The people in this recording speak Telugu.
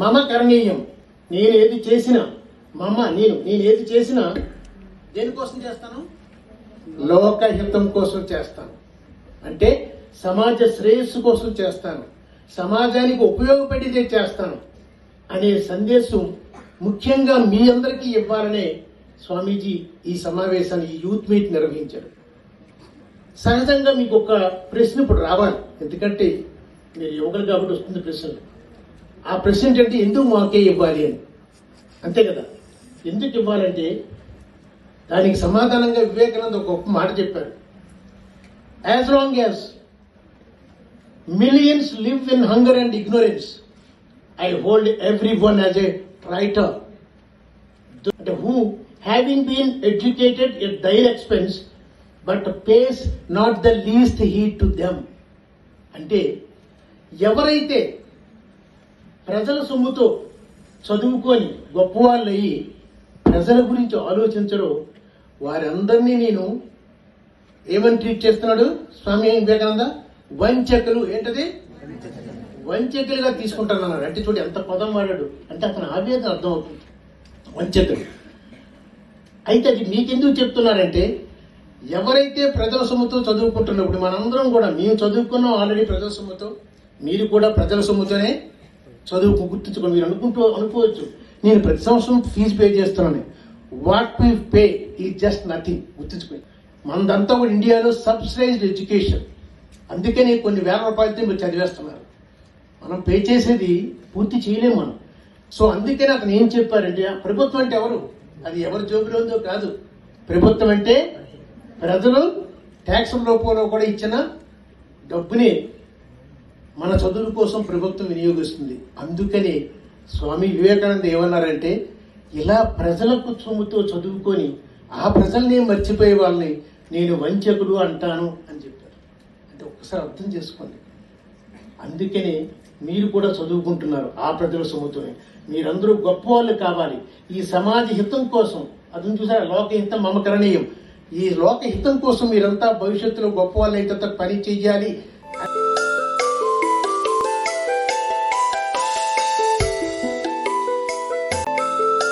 కరణీయం. నేను ఏది చేసినా మమ్మ నేను నేను ఏది చేసినా దేనికోసం చేస్తాను? లోకహితం కోసం చేస్తాను. అంటే సమాజ శ్రేయస్సు కోసం చేస్తాను. సమాజానికి ఉపయోగపడితే చేస్తాను అనే సందేశం ముఖ్యంగా మీ అందరికీ ఇవ్వాలనే స్వామీజీ ఈ సమావేశాన్ని ఈ యూత్ మీట్ నిర్వహించారు. సహజంగా మీకు ఒక ప్రశ్న ఇప్పుడు రావాలి. ఎందుకంటే మీరు యువకులు కాబట్టి వస్తుంది ప్రశ్నలు. ఆ ప్రశ్న ఏంటంటే ఎందుకు మాకే ఇవ్వాలి అని? అంతే కదా? ఎందుకు ఇవ్వాలంటే దానికి సమాధానంగా వివేకానంద ఒక గొప్ప మాట చెప్పారు as long as millions live in hunger and ignorance I hold every one as a writer అంటే who having been educated at their expense but pays not the least heed to them అంటే ఎవరైతే ప్రజల సొమ్ముతో చదువుకొని గొప్పవాళ్ళు అయ్యి ప్రజల గురించి ఆలోచించరు. వారందరినీ నేను ఏమని ట్రీట్ చేస్తున్నాడు? స్వామి వివేకానంద వంచకులు ఏంటది? వంచకులుగా తీసుకుంటానన్నాడు అంటే చూడు ఎంత పదం వాడాడు. అంటే అతను ఆవేదన అర్థం అవుతుంది. వంచకులు అయితే అది మీకెందుకు చెప్తున్నారంటే ఎవరైతే ప్రజల సొమ్ముతో చదువుకుంటున్నప్పుడు మనందరం కూడా మేము చదువుకున్నాం ఆల్రెడీ ప్రజల సొమ్ముతో మీరు కూడా ప్రజల సొమ్ముతోనే చదువుకు గుర్తించుకొని మీరు అనుకుంటూ అనుకోవచ్చు. నేను ప్రతి సంవత్సరం ఫీజు పే చేస్తున్నాను. వాట్ వి పే ఈ జస్ట్ నథింగ్ గుర్తించుకొని. మనదంతా కూడా ఇండియాలో సబ్సిడైజ్డ్ ఎడ్యుకేషన్ అందుకని కొన్ని వేల రూపాయలతో మీరు చదివేస్తున్నారు. మనం పే చేసేది పూర్తి చేయలేము మనం. సో అందుకని అతను ఏం చెప్పారంటే ప్రభుత్వం అంటే ఎవరు? అది ఎవరి జోబులో ఉందో కాదు. ప్రభుత్వం అంటే ప్రజలు ట్యాక్స్ రూపంలో కూడా ఇచ్చిన డబ్బుని మన చదువు కోసం ప్రభుత్వం వినియోగిస్తుంది. అందుకని స్వామి వివేకానంద ఏమన్నారంటే ఇలా ప్రజలకు సొమ్ముతో చదువుకొని ఆ ప్రజల్ని మర్చిపోయే వాళ్ళని నేను వంచకుడు అంటాను అని చెప్పారు. అంటే ఒక్కసారి అర్థం చేసుకోండి. అందుకని మీరు కూడా చదువుకుంటున్నారు ఆ ప్రజల సొమ్ముతోనే. మీరందరూ గొప్ప వాళ్ళు కావాలి. ఈ సమాజ హితం కోసం అతను చూసారా లోకహితం మమకరణీయం. ఈ లోకహితం కోసం మీరంతా భవిష్యత్తులో గొప్ప వాళ్ళు అయితే పని చెయ్యాలి